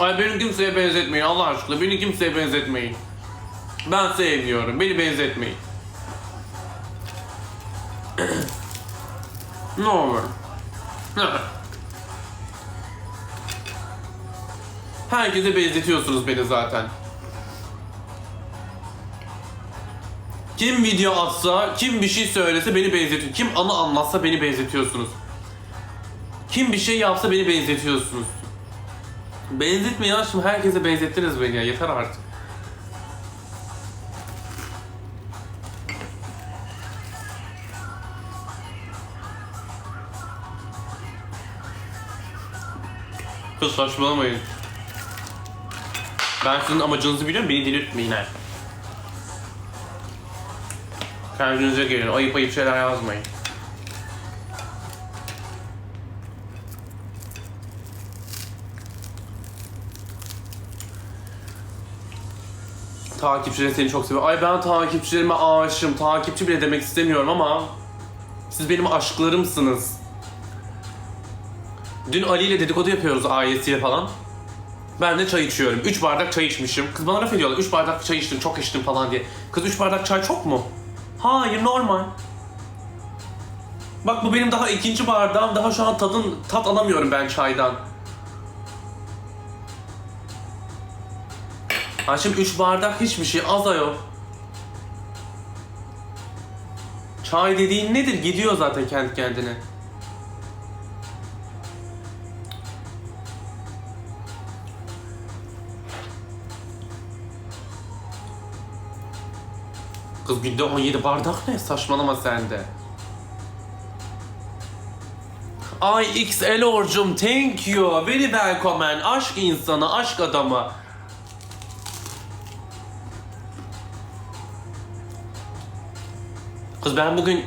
Ay beni kimseye benzetmeyin Allah aşkına. Beni kimseye benzetmeyin. Ben sevmiyorum. Beni benzetmeyin. ne olur. Herkese benzetiyorsunuz beni zaten. Kim video atsa, kim bir şey söylese beni benzetiyor. Kim anı anlatsa beni benzetiyorsunuz. Kim bir şey yapsa beni benzetiyorsunuz. Benzetmeyin ya şimdi herkese benzettiniz beni ya yeter artık. Kız saçmalamayın. Ben sizin amacınızı biliyorum beni delirtmeyin ha. Kendinize gelin ayıp ayıp şeyler yazmayın. Takipçilerin seni çok seviyor. Ay ben takipçilerime aşığım. Takipçi bile demek istemiyorum ama siz benim aşklarımsınız. Dün Ali ile dedikodu yapıyoruz ailesiyle falan. Ben de çay içiyorum. 3 bardak çay içmişim. Kız bana laf ediyorlar. 3 bardak çay içtim, çok içtim falan diye. Kız 3 bardak çay çok mu? Hayır normal. Bak bu benim daha ikinci bardağım. Daha şu an tadın tat alamıyorum ben çaydan. Ha şimdi 3 bardak hiçbir şey az ayol. Çay dediğin nedir? Gidiyor zaten kendi kendine. Kız günde 17 bardak ne? Saçmalama sen de. Ay XL orcum thank you. Very welcome man. Aşk insanı, aşk adamı. Kız ben bugün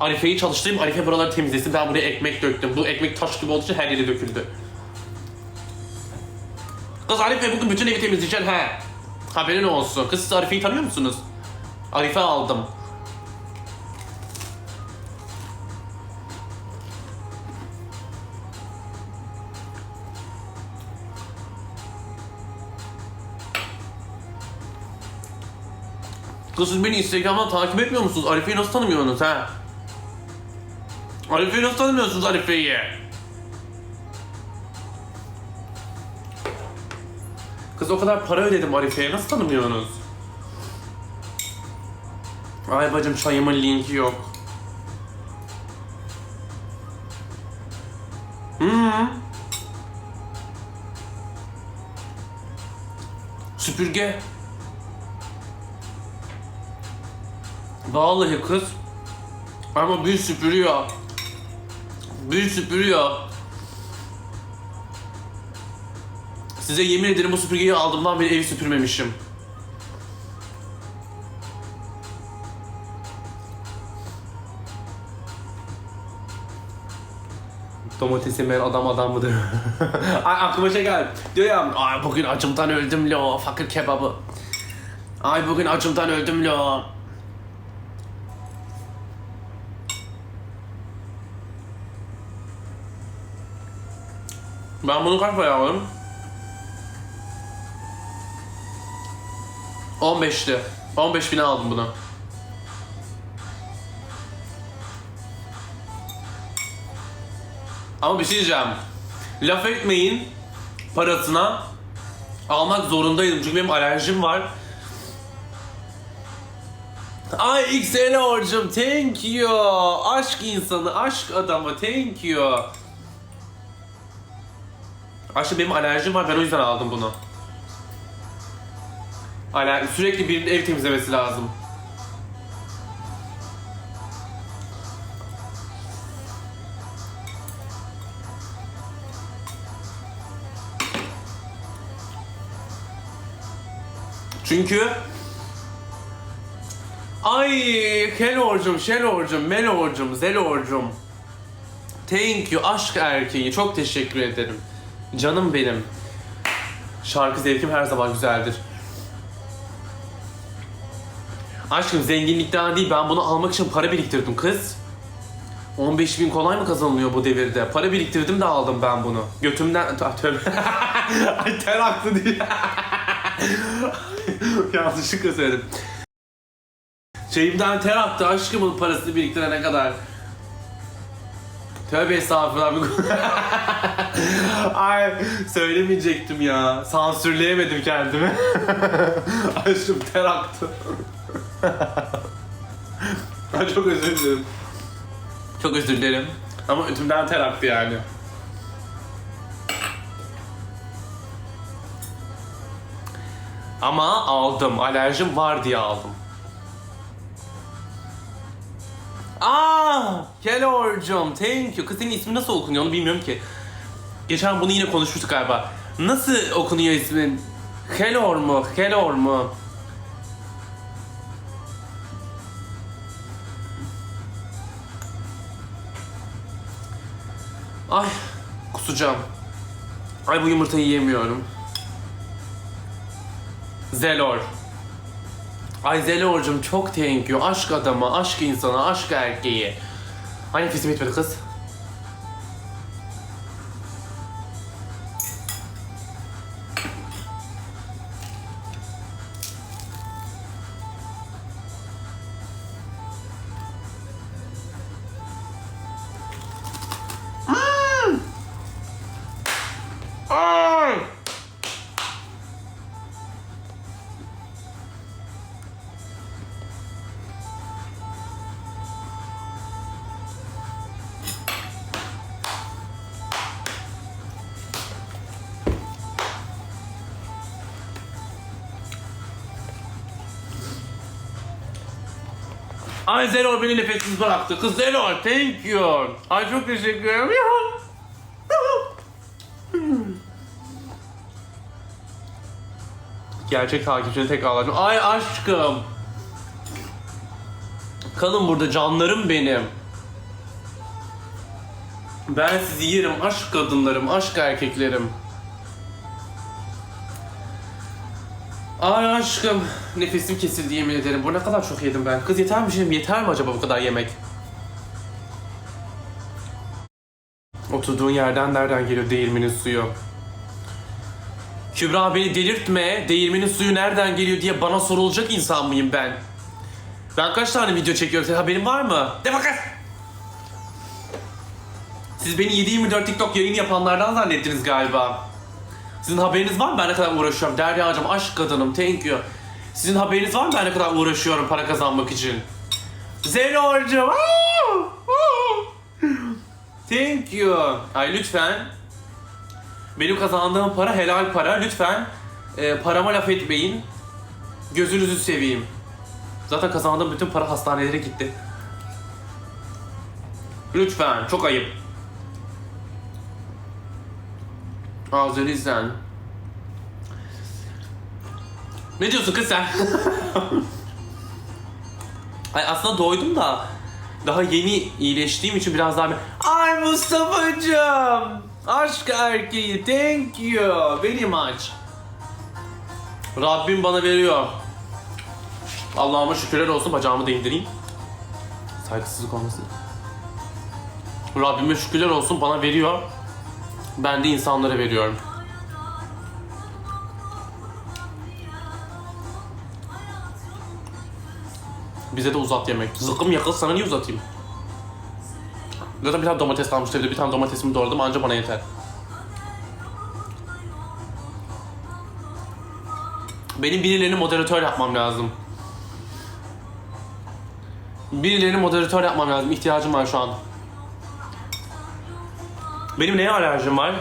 Arife'yi çalıştırayım, Arife buraları temizlesin. Ben buraya ekmek döktüm. Bu ekmek taş gibi olduğu için her yere döküldü. Kız Arife bugün bütün evi temizleyeceksin he. Haberin olsun. Kız siz Arife'yi tanıyor musunuz? Arife aldım. Kız siz beni Instagram'dan takip etmiyor musunuz? Arife'yi nasıl tanımıyorsunuz ha? Arife'yi nasıl tanımıyorsunuz Arife'yi? Kız o kadar para ödedim Arife'ye nasıl tanımıyorsunuz? Ay bacım çayımın linki yok. Hmm. Süpürge. Vallahi kız. Ama bir süpürüyor. Bir süpürüyor. Size yemin ederim bu süpürgeyi aldığımdan beri evi süpürmemişim. Domates yemeyen adam adam mıdır? Ay aklıma şey geldi. Diyor ya, ay bugün acımdan öldüm lo, fakir kebabı. Ay bugün acımdan öldüm lo. Ben bunu kaç para aldım? 15'ti. 15 bine aldım bunu. Ama bir şey diyeceğim. Laf etmeyin parasına. Almak zorundaydım çünkü benim alerjim var. Ay XL orcum thank you. Aşk insanı, aşk adamı thank you. Aşkım benim alerjim var ben o yüzden aldım bunu. Aler sürekli birinin ev temizlemesi lazım. Çünkü Ay Kelorcum, Şelorcum, Melorcum, Zelorcum. Thank you aşk erkeği. Çok teşekkür ederim. Canım benim. Şarkı zevkim her zaman güzeldir. Aşkım zenginlikten değil ben bunu almak için para biriktirdim kız. 15 bin kolay mı kazanılıyor bu devirde? Para biriktirdim de aldım ben bunu. Götümden... Tövbe. Ay ter aktı diye. Yanlışlıkla söyledim. Şeyimden ter aktı aşkımın parasını biriktirene kadar. Tövbe estağfurullah. Ay söylemeyecektim ya. Sansürleyemedim kendimi. Aşkım ter aktı. Ay çok özür dilerim. Çok özür dilerim. Ama ötümden ter aktı yani. Ama aldım. Alerjim var diye aldım. Aa, Kelor'cum, thank you. Kız senin ismin nasıl okunuyor onu bilmiyorum ki. Geçen bunu yine konuşmuştuk galiba. Nasıl okunuyor ismin? Kelor mu? Kelor mu? Ay, kusacağım. Ay bu yumurtayı yiyemiyorum. Zelor. Ay Zelor'cum çok thank you. Aşk adamı, aşk insanı, aşk erkeği. Ay nefesim yetmedi kız. Ay Zelor beni nefessiz bıraktı. Kız Zelor thank you. Ay çok teşekkür ederim. Gerçek takipçini tekrar alacağım. Ay aşkım. Kalın burada canlarım benim. Ben sizi yerim aşk kadınlarım, aşk erkeklerim. Ay aşkım, nefesim kesildi yemin ederim. Bu ne kadar çok yedim ben. Kız yeter mi şimdi? Yeter mi acaba bu kadar yemek? Oturduğun yerden nereden geliyor değirmenin suyu? Kübra beni delirtme. Değirmenin suyu nereden geliyor diye bana sorulacak insan mıyım ben? Ben kaç tane video çekiyorum? Senin haberin var mı? De bakın. Siz beni 7-24 TikTok yayın yapanlardan zannettiniz galiba. Sizin haberiniz var mı ben ne kadar uğraşıyorum? Derya'cığım aşk kadınım thank you. Sizin haberiniz var mı ben ne kadar uğraşıyorum para kazanmak için? Zeynor'cum. Thank you. Ay lütfen. Benim kazandığım para helal para. Lütfen e, parama laf etmeyin. Gözünüzü seveyim. Zaten kazandığım bütün para hastanelere gitti. Lütfen. Çok ayıp. Sen. Ne diyorsun kız sen? Ay aslında doydum da daha yeni iyileştiğim için biraz daha... Ay Mustafa'cığım! Aşk erkeği thank you very much. Rabbim bana veriyor. Allah'ıma şükürler olsun bacağımı da indireyim. Saygısızlık olmasın. Rabbime şükürler olsun bana veriyor. Ben de insanlara veriyorum. Bize de uzat yemek. Zıkkım yakıl sana niye uzatayım? Zaten bir tane domates kalmıştı evde. Bir tane domatesimi doğradım anca bana yeter. Benim birilerini moderatör yapmam lazım. Birilerini moderatör yapmam lazım. İhtiyacım var şu an. Benim neye alerjim var?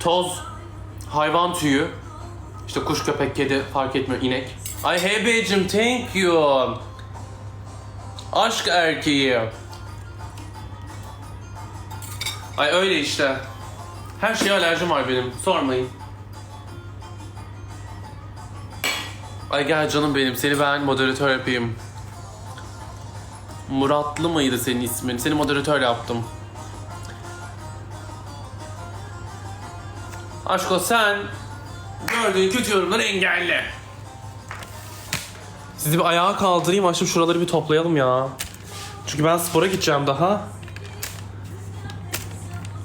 Toz, hayvan tüyü, işte kuş, köpek, kedi fark etmiyor, inek. Ay hebecim thank you. Aşk erkeği. Ay öyle işte. Her şeye alerjim var benim. Sormayın. Ay gel canım benim. Seni ben moderatör yapayım. Muratlı mıydı senin ismin? Seni moderatör yaptım. Aşko sen gördüğün kötü yorumları engelle. Sizi bir ayağa kaldırayım aşkım şuraları bir toplayalım ya. Çünkü ben spora gideceğim daha.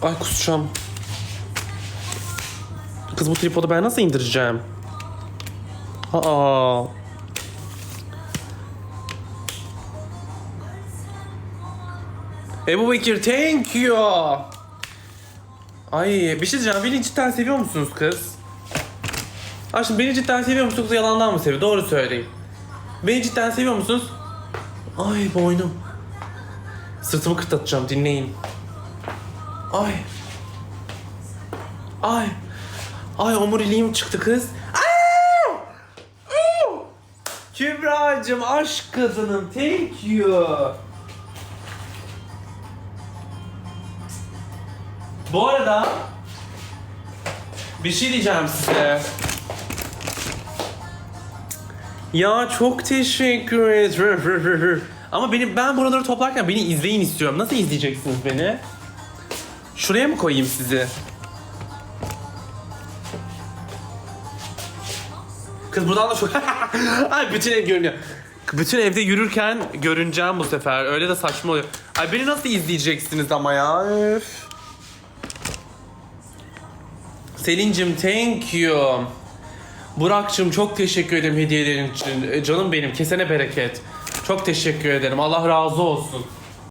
Ay kusacağım. Kız bu tripodu ben nasıl indireceğim? Aa. Ebu Bekir thank you. Ay bir şey diyeceğim. Beni cidden seviyor musunuz kız? Şimdi beni cidden seviyor musunuz yalandan mı seviyor? Doğru söyleyin. Beni cidden seviyor musunuz? Ay boynum. Sırtımı kırtlatacağım dinleyin. Ay. Ay. Ay omuriliğim çıktı kız. Kübra'cığım aşk kadınım thank you. Bu arada bir şey diyeceğim size. Ya çok teşekkür ederim. Ama benim ben buraları toplarken beni izleyin istiyorum. Nasıl izleyeceksiniz beni? Şuraya mı koyayım sizi? Kız buradan da çok... Ay bütün ev görünüyor. Bütün evde yürürken görüneceğim bu sefer. Öyle de saçma oluyor. Ay beni nasıl izleyeceksiniz ama ya? Öf. Selin'cim thank you. Burak'cığım çok teşekkür ederim hediyelerin için. E, Canım benim kesene bereket. Çok teşekkür ederim. Allah razı olsun.